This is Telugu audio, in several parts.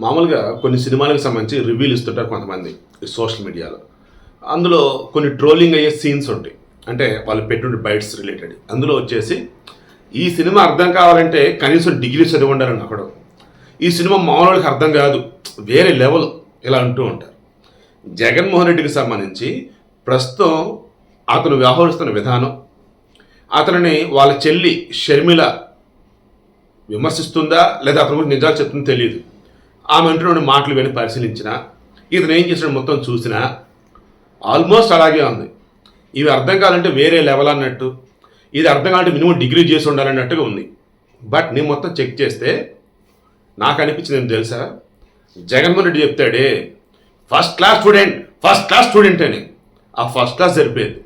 మామూలుగా కొన్ని సినిమాలకు సంబంధించి రివ్యూలు ఇస్తుంటారు కొంతమంది సోషల్ మీడియాలో. అందులో కొన్ని ట్రోలింగ్ అయ్యే సీన్స్ ఉంటాయి. అంటే వాళ్ళు పెట్టుండే బైట్స్ రిలేటెడ్. అందులో వచ్చేసి ఈ సినిమా అర్థం కావాలంటే కనీసం డిగ్రీ చదివి ఉండాలని అక్కడ ఈ సినిమా మామూలు అర్థం కాదు. వేరే లెవెల్ ఇలా అంటూ ఉంటారు. జగన్మోహన్ రెడ్డికి సంబంధించి ప్రస్తుతం అతను వ్యవహరిస్తున్న విధానం అతనిని వాళ్ళ చెల్లి షర్మిల విమర్శిస్తుందా లేదా అతని గురించి నిజాలు చెప్తుందో తెలియదు. ఆమె అంటున్న మాటలు విని పరిశీలించిన ఇతను ఏం చేసిన మొత్తం చూసినా ఆల్మోస్ట్ అలాగే ఉంది. ఇవి అర్థం కావాలంటే వేరే లెవెల్ అన్నట్టు ఇది అర్థం కావాలంటే మినిమం డిగ్రీ చేసి ఉండాలన్నట్టుగా ఉంది. బట్ నేను మొత్తం చెక్ చేస్తే నాకు అనిపించింది ఏం తెలుసా? Jaganmohan Reddy చెప్తాడే first class student first class student అని. ఆ ఫస్ట్ క్లాస్ సరిపోయేది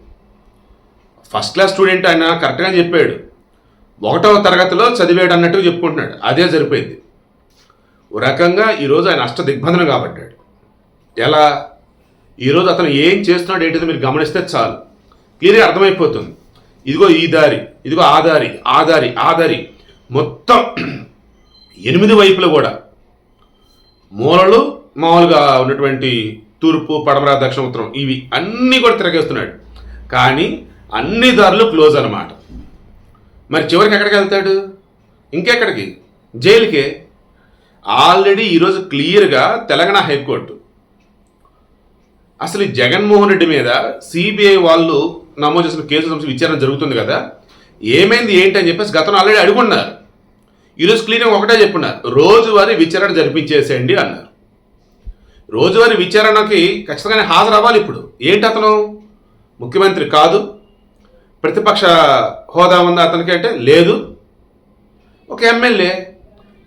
ఫస్ట్ క్లాస్ స్టూడెంట్ ఆయన కరెక్ట్గా చెప్పాడు. ఒకటవ తరగతిలో చదివాడు అన్నట్టుగా చెప్పుకుంటున్నాడు. అదే సరిపోయింది ఓ రకంగా ఈరోజు ఆయన అష్ట దిగ్బంధనం కాబట్టాడు. ఎలా? ఈరోజు అతను ఏం చేస్తున్నాడు ఏంటిదో మీరు గమనిస్తే చాలు. క్లియర్గా అర్థమైపోతుంది. ఇదిగో ఈ దారి ఇదిగో ఆ దారి ఆ దారి ఆ దారి. మొత్తం ఎనిమిది వైపులు కూడా మూలలు మామూలుగా ఉన్నటువంటి తూర్పు పడమర దక్షిణ ఉత్తరం ఇవి అన్నీ కూడా తిరగేస్తున్నాడు. కానీ అన్ని దారులు క్లోజ్ అన్నమాట. మరి చివరికి ఎక్కడికి వెళ్తాడు? ఇంకెక్కడికి? జైలుకే? ఆల్రెడీ ఈరోజు క్లియర్గా తెలంగాణ హైకోర్టు. అసలు జగన్మోహన్ రెడ్డి మీద సిబిఐ వాళ్ళు నమోదు చేసిన కేసు సంబంధించి విచారణ జరుగుతుంది కదా? ఏమైంది ఏంటి అని చెప్పేసి గతంలో ఆల్రెడీ అడుగున్నారు. ఈరోజు క్లియర్గా ఒకటే చెప్పున్నారు. రోజువారీ విచారణ జరిపించేసేయండి అన్నారు. రోజువారీ విచారణకి ఖచ్చితంగానే హాజరు అవ్వాలి ఇప్పుడు. ఏంటి అతను? ముఖ్యమంత్రి కాదు. ప్రతిపక్ష హోదా ఉందా అతనికి అంటే లేదు. ఒక ఎమ్మెల్యే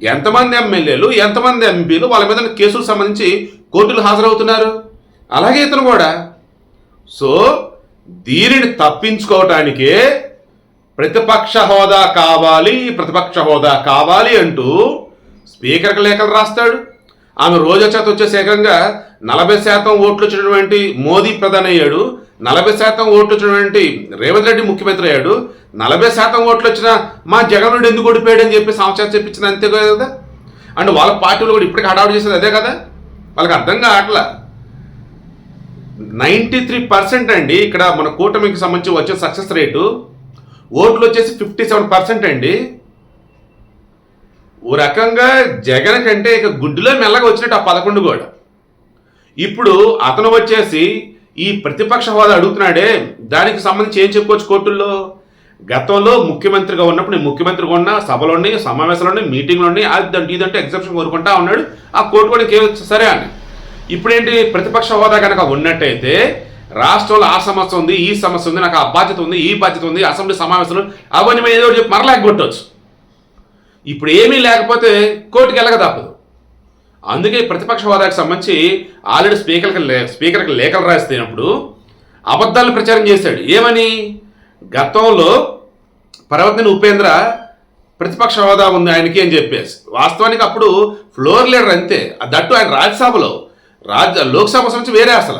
ఎంతమంది ఎమ్మెల్యేలు ఎంతమంది ఎంపీలు వాళ్ళ మీద కేసులకు సంబంధించి కోర్టులు హాజరవుతున్నారు? అలాగే ఇతను కూడా. సో దీనిని తప్పించుకోవటానికే ప్రతిపక్ష హోదా కావాలి ప్రతిపక్ష హోదా కావాలి అంటూ స్పీకర్కి లేఖలు రాస్తాడు. ఆమె రోజా చేత వచ్చే ఏకంగా నలభై శాతం ఓట్లు వచ్చినటువంటి మోదీ ప్రధాని అయ్యాడు నలభై శాతం ఓట్లు వచ్చినటువంటి రేవంత్ రెడ్డి ముఖ్యమంత్రి అయ్యాడు. నలభై శాతం ఓట్లు వచ్చిన మా జగన్ ఎందుకు ఓడిపోయాడు అని చెప్పి సంవత్సరం చెప్పించిన అంతే కదా? అండ్ వాళ్ళ పార్టీలు కూడా ఇప్పటికీ హడావుడి చేసేది అదే కదా? వాళ్ళకి అర్థం కావట్లా. నైంటీ త్రీ పర్సెంట్ అండి ఇక్కడ మన కూటమికి సంబంధించి వచ్చే సక్సెస్ రేటు. ఓట్లు వచ్చేసి ఫిఫ్టీ సెవెన్ పర్సెంట్ అండి. ఓ రకంగా జగన్ కంటే ఇక గుడ్డులో మెల్లగా వచ్చినట్టు ఆ పదకొండు కూడా. ఇప్పుడు అతను వచ్చేసి ఈ ప్రతిపక్ష హోదా అడుగుతున్నాడే దానికి సంబంధించి ఏం చెప్పుకోవచ్చు కోర్టుల్లో? గతంలో ముఖ్యమంత్రిగా ఉన్నప్పుడు నేను ముఖ్యమంత్రిగా ఉన్న సభలోని మీటింగ్లు ఉన్నాయి అది ఇదంటే ఎగ్జెప్షన్ కోరుకుంటా ఉన్నాడు. ఆ కోర్టు కూడా ఇంకేం సరే అని ఇప్పుడేంటి? ప్రతిపక్ష హోదా కనుక ఉన్నట్టయితే రాష్ట్రంలో ఆ సమస్య ఉంది ఈ సమస్య ఉంది నాకు ఆ బాధ్యత ఉంది ఈ బాధ్యత ఉంది అసెంబ్లీ సమావేశాలు అవన్నీ మేము ఏదో చెప్పి మరలా కొట్టవచ్చు ఇప్పుడు ఏమీ లేకపోతే కోర్టుకి వెళ్ళక తప్పదు. అందుకే ప్రతిపక్ష హోదాకి సంబంధించి ఆల్రెడీ స్పీకర్కి లే స్పీకర్కి లేఖలు రాసినప్పుడు అబద్ధాలు ప్రచారం చేశాడు. ఏమని? గతంలో పర్వతని ఉపేంద్ర ప్రతిపక్ష హోదా ఉంది ఆయనకి అని చెప్పేసి. వాస్తవానికి అప్పుడు ఫ్లోర్ లీడర్ అంతే. దట్టు ఆయన రాజ్యసభలో రాజ్య లోక్సభ సంబంధించి వేరే అసలు.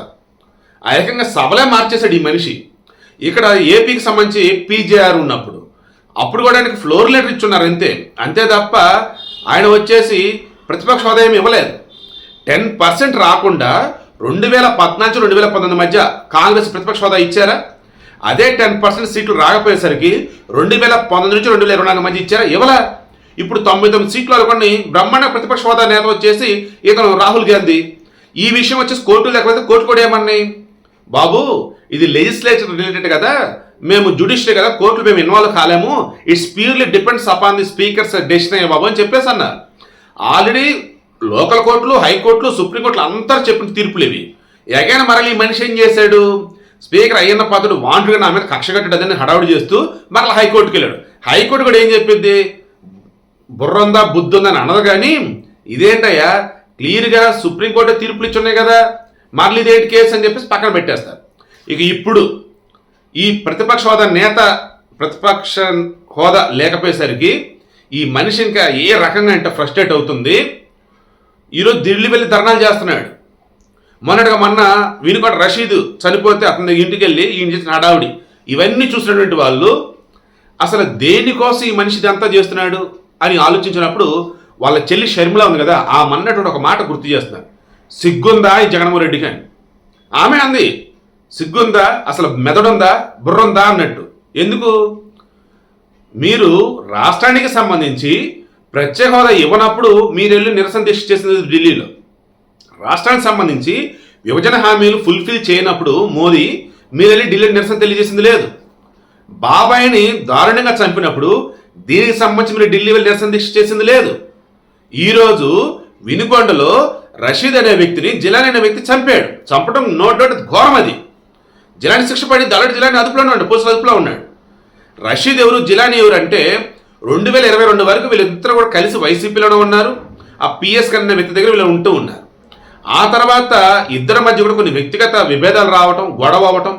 ఆ ఏకంగా సభలే మార్చేశాడు ఈ మనిషి. ఇక్కడ ఏపీకి సంబంధించి పీజేఆర్ ఉన్నప్పుడు. అప్పుడు కూడా ఆయనకి ఫ్లోర్ లీడర్ ఇచ్చున్నారు అంతే. అంతే తప్ప ఆయన వచ్చేసి ప్రతిపక్ష హోదా ఏమి ఇవ్వలేదు. టెన్ పర్సెంట్ రాకుండా రెండు వేల పద్నాలుగు రెండు వేల పంతొమ్మిది మధ్య కాంగ్రెస్ ప్రతిపక్ష హోదా ఇచ్చారా? అదే టెన్ పర్సెంట్ సీట్లు రాకపోయేసరికి రెండు వేల పంతొమ్మిది నుంచి రెండు వేల ఇరవై నాలుగు మధ్య ఇచ్చారా? ఇవ్వలే. ఇప్పుడు తొంభై తొమ్మిది సీట్లు అనుకోండి బ్రహ్మాండ ప్రతిపక్ష హోదా నేత వచ్చేసి ఇతను రాహుల్ గాంధీ. ఈ విషయం వచ్చేసి కోర్టు లేకపోతే కోర్టు కూడా ఏమన్నాయి? బాబు ఇది లెజిస్లేచర్ రిలేటెడ్ కదా. మేము జుడిషియరీ కదా కోర్టులు మేము ఇన్వాల్వ్ కాలేము. It's purely depends upon the speaker's decision బాబు అని చెప్పేసి అన్నారు. ఆల్రెడీ లోకల్ కోర్టులు హైకోర్టులు సుప్రీంకోర్టులు అంతా చెప్పిన తీర్పులు ఇవి ఎగైన మరలి ఈ మనిషి ఏం చేశాడు? స్పీకర్ అయ్యన్న పాత్రుడు వాంటుగా నా మీద కక్ష కట్టడదని హడావుడి చేస్తూ మరలా హైకోర్టుకి వెళ్ళాడు. హైకోర్టు కూడా ఏం చెప్పింది? బుర్ర ఉందా బుద్ధి అనదు కానీ ఇదేంటయ్యా? క్లియర్గా సుప్రీంకోర్టు తీర్పులు ఇచ్చున్నాయి కదా మరలి ఇదేంటి కేసు అని చెప్పేసి పక్కన పెట్టేస్తారు. ఇక ఇప్పుడు ఈ ప్రతిపక్ష హోదా నేత ప్రతిపక్ష హోదా లేకపోయేసరికి ఈ మనిషి ఇంకా ఏ రకంగా అంటే ఫ్రస్ట్రేట్ అవుతుంది? ఈరోజు ఢిల్లీ వెళ్ళి ధర్నాలు చేస్తున్నాడు. మొన్నటిగా మొన్న వినుకొండ రషీద్ చనిపోతే అతని ఇంటికి వెళ్ళి ఈయన చేసిన హడావుడి. ఇవన్నీ చూసినటువంటి వాళ్ళు అసలు దేనికోసం ఈ మనిషి ఇదంతా చేస్తున్నాడు అని ఆలోచించినప్పుడు వాళ్ళ చెల్లి షర్మిల ఉంది కదా ఆ మన్నటువంటి ఒక మాట గుర్తు చేస్తున్నారు సిగ్గుందా ఈ జగన్మోహన్ రెడ్డికి అని ఆమె అంది సిగ్గుందా? అసలు మెదడుందా? బుర్రుందా? అన్నట్టు. ఎందుకు? మీరు రాష్ట్రానికి సంబంధించి ప్రత్యేక హోదా ఇవ్వనప్పుడు మీరెళ్ళు నిరసన దీక్ష చేసినది ఢిల్లీలో. రాష్ట్రానికి సంబంధించి విభజన హామీలు ఫుల్ఫిల్ చేయనప్పుడు మోదీ మీరెళ్ళి ఢిల్లీ నిరసన తెలియజేసింది లేదు. బాబాయిని దారుణంగా చంపినప్పుడు దీనికి సంబంధించి మీరు ఢిల్లీ వెళ్ళి నిరసన దీక్ష చేసింది లేదు. ఈరోజు వినుకొండలో రషీద్ అనే వ్యక్తిని జిలాని అనే వ్యక్తి చంపాడు. చంపడం నో డౌట్ ఘోరం అది. జిలాని శిక్ష పడి దళడి జిలాని అదుపులో ఉన్నాడు పోలీసులు అదుపులో ఉన్నాడు. రషీద్ ఎవరు జిలాని ఎవరు అంటే రెండు వేల ఇరవై రెండు వరకు వీళ్ళిద్దరు కూడా కలిసి వైసీపీలోనే ఉన్నారు. ఆ పిఎస్ కన్న వ్యక్తి దగ్గర వీళ్ళు ఉంటూ ఉన్నారు. ఆ తర్వాత ఇద్దరి మధ్య కూడా కొన్ని వ్యక్తిగత విభేదాలు రావటం గొడవ అవ్వటం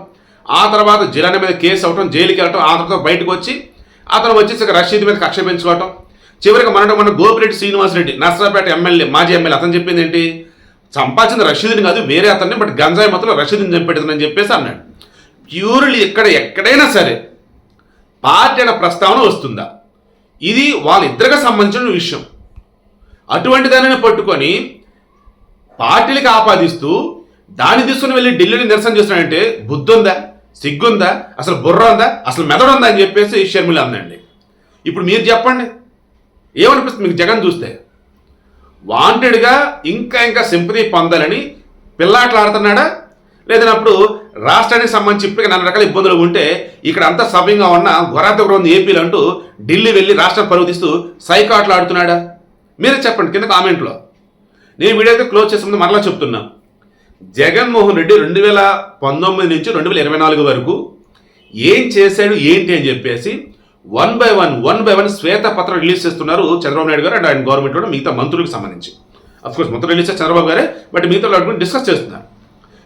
ఆ తర్వాత జిలాని మీద కేసు అవ్వటం జైలుకి వెళ్ళటం ఆ తర్వాత బయటకు వచ్చి అతను వచ్చేసి రషీద్ మీద కక్ష పెంచుకోవటం చివరికి మనట మన గోపిరెడ్డి శ్రీనివాసరెడ్డి నర్సరాపేట ఎమ్మెల్యే మాజీ ఎమ్మెల్యే అతను చెప్పింది ఏంటి? సంపాదించిన రషీద్ని కాదు వేరే అతన్ని బట్ గంజాయి మొత్తంలో రషీద్ని చంపెడుతుందని చెప్పేసి అన్నాడు. ప్యూర్లీ ఇక్కడ ఎక్కడైనా సరే పార్టీ అనే ప్రస్తావన వస్తుందా? ఇది వాళ్ళిద్దరికి సంబంధించిన విషయం. అటువంటి దానిని పట్టుకొని పార్టీలకు ఆపాదిస్తూ దాన్ని తీసుకుని వెళ్ళి ఢిల్లీని నిరసన చేస్తున్నాడంటే బుద్ధుందా? సిగ్గుందా? అసలు బుర్ర ఉందా? అసలు మెదడు ఉందా అని చెప్పేసి షర్మిల అందండి ఇప్పుడు మీరు చెప్పండి. ఏమనిపిస్తుంది మీకు జగన్ చూస్తే? వాంటెడ్గా ఇంకా ఇంకా సింపతి పొందాలని పిల్లాట్లు ఆడుతున్నాడా లేదన్నప్పుడు రాష్ట్రానికి సంబంధించి ఇప్పటికే నాలుగు రకాల ఇబ్బందులు ఉంటే ఇక్కడ అంతా సభ్యంగా ఉన్న గొరాత ఉంది ఏపీలు అంటూ ఢిల్లీ వెళ్ళి రాష్ట్రం పరువు సైకాట్లు ఆడుతున్నాడా? మీరే చెప్పండి కింద కామెంట్లో. నేను వీడియో అయితే క్లోజ్ చేసే ముందు మరలా చెప్తున్నా. జగన్మోహన్ రెడ్డి రెండు వేల పంతొమ్మిది నుంచి రెండు వేల ఇరవై నాలుగు వరకు ఏం చేశాడు ఏంటి అని చెప్పేసి one by one one by one శ్వేతపత్రం రిలీజ్ చేస్తున్నారు చంద్రబాబు నాయుడు గారు అండ్ ఆయన గవర్నమెంట్ కూడా మిగతా మంత్రులకు సంబంధించి. అఫ్కోర్స్ మొత్తం రిలీజ్ చంద్రబాబు గారే బట్ మిగతా డిస్కస్ చేస్తున్నారు.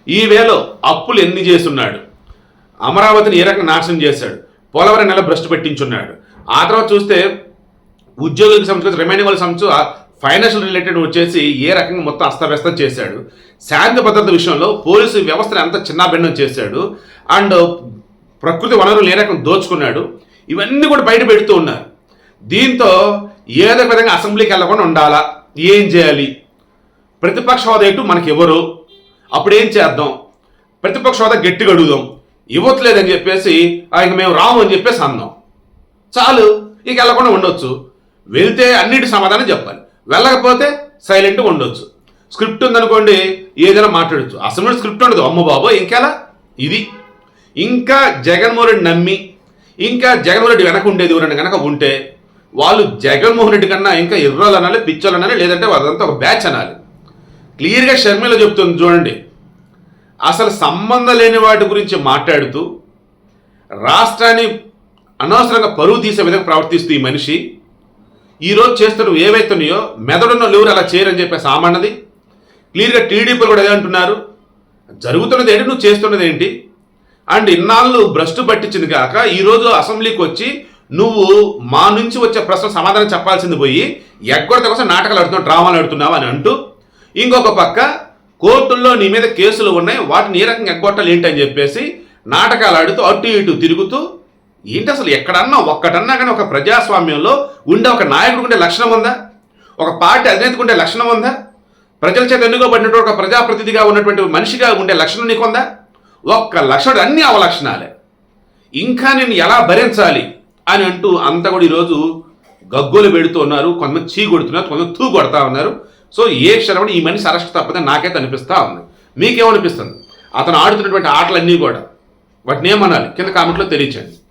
ఈ వేలో అప్పులు ఎన్ని చేస్తున్నాడు? అమరావతిని ఏ రకంగా నాశనం చేశాడు? పోలవరం నెల భ్రష్టు పెట్టించున్నాడు. ఆ తర్వాత చూస్తే ఉద్యోగులకు సంబంధించి రిమైనింగ్ వాళ్ళకి సంబంధించి ఫైనాన్షియల్ రిలేటెడ్ వచ్చేసి ఏ రకంగా మొత్తం అస్తవ్యస్తం చేశాడు. శాంతి భద్రత విషయంలో పోలీసు వ్యవస్థను ఎంత చిన్నాభిన్నం చేశాడు. అండ్ ప్రకృతి వనరులు ఏ రకం దోచుకున్నాడు. ఇవన్నీ కూడా బయట పెడుతూ ఉన్నారు. దీంతో ఏదో విధంగా అసెంబ్లీకి వెళ్ళకుండా ఉండాలా? ఏం చేయాలి? ప్రతిపక్ష హోదా ఇటు మనకి ఎవరు అప్పుడు ఏం చేద్దాం? ప్రతిపక్ష హోదా గట్టిగా అడుగుదాం. ఇవ్వట్లేదని చెప్పేసి "ఆ, మేము రాము అని చెప్పేసి అన్నాం. చాలు ఇక వెళ్ళకుండా ఉండొచ్చు. వెళ్తే అన్నిటి సమాధానం చెప్పాలి. వెళ్ళకపోతే సైలెంట్గా ఉండొచ్చు. స్క్రిప్ట్ ఉందనుకోండి ఏదైనా మాట్లాడచ్చు. అసలు స్క్రిప్ట్ ఉండదు. అమ్మ బాబో ఇంకెలా? ఇది. ఇంకా జగన్మోహన్ రెడ్డి నమ్మి ఇంకా జగన్మోహన్ రెడ్డి వెనక ఉండేది ఎవరైనా కనుక ఉంటే వాళ్ళు జగన్మోహన్ రెడ్డి కన్నా ఇంకా ఎర్రలు అనాలి పిచ్చోలు అనాలి లేదంటే వాళ్ళంతా ఒక బ్యాచ్ అనాలి. క్లియర్గా షర్మిల చెప్తుంది చూడండి. అసలు సంబంధం లేని వాటి గురించి మాట్లాడుతూ రాష్ట్రాన్ని అనవసరంగా పరువు తీసే విధంగా ప్రవర్తిస్తూ ఈ మనిషి ఈరోజు చేస్తున్న ఏవైతున్నాయో మెదడున్న లేవురు అలా చేయరని చెప్పేసి ఆమన్నది క్లియర్గా టీడీపీలు కూడా అదే అంటున్నారు. జరుగుతున్నది ఏంటి? నువ్వు చేస్తున్నది ఏంటి? అండ్ ఇన్నాళ్ళు భ్రష్టు పట్టించింది కాక ఈరోజు అసెంబ్లీకి వచ్చి నువ్వు మా నుంచి వచ్చే ప్రశ్న సమాధానం చెప్పాల్సింది పోయి ఎగ్గొడత కోసం నాటకాలు ఆడుతున్నావు డ్రామాలు ఆడుతున్నావు అని అంటూ ఇంకొక పక్క కోర్టుల్లో నీ మీద కేసులు ఉన్నాయి వాటిని ఏ రకంగా ఎగ్గొట్టాలి ఏంటని చెప్పేసి నాటకాలు ఆడుతూ అటు ఇటు తిరుగుతూ ఏంటి అసలు ఎక్కడన్నా ఒక్కటన్నా కానీ ఒక ప్రజాస్వామ్యంలో ఉండే ఒక నాయకుడికి ఉండే లక్షణం ఉందా? ఒక పార్టీ అధినేతకు ఉండే లక్షణం ఉందా? ప్రజల చేత ఎన్నుకోబడినటువంటి ఒక ప్రజాప్రతినిధిగా ఉన్నటువంటి మనిషిగా ఉండే లక్షణం నీకుందా ఒక్క లక్షణం అన్ని అవలక్షణాలే. ఇంకా నేను ఎలా భరించాలి అని అంటూ అంతా కూడా ఈరోజు గగ్గోలు పెడుతూ ఉన్నారు కొంతమంది చీ కొడుతున్నారు కొంతమంది తూ కొడతా ఉన్నారు. సో ఏ క్షణం ఈ మనిషి అరెస్ట్ తప్పదని నాకైతే అనిపిస్తా ఉంది. మీకేమనిపిస్తుంది? అతను ఆడుతున్నటువంటి ఆటలన్నీ కూడా వాటిని ఏమనాలి? కింద కామెంట్లో తెలియచండి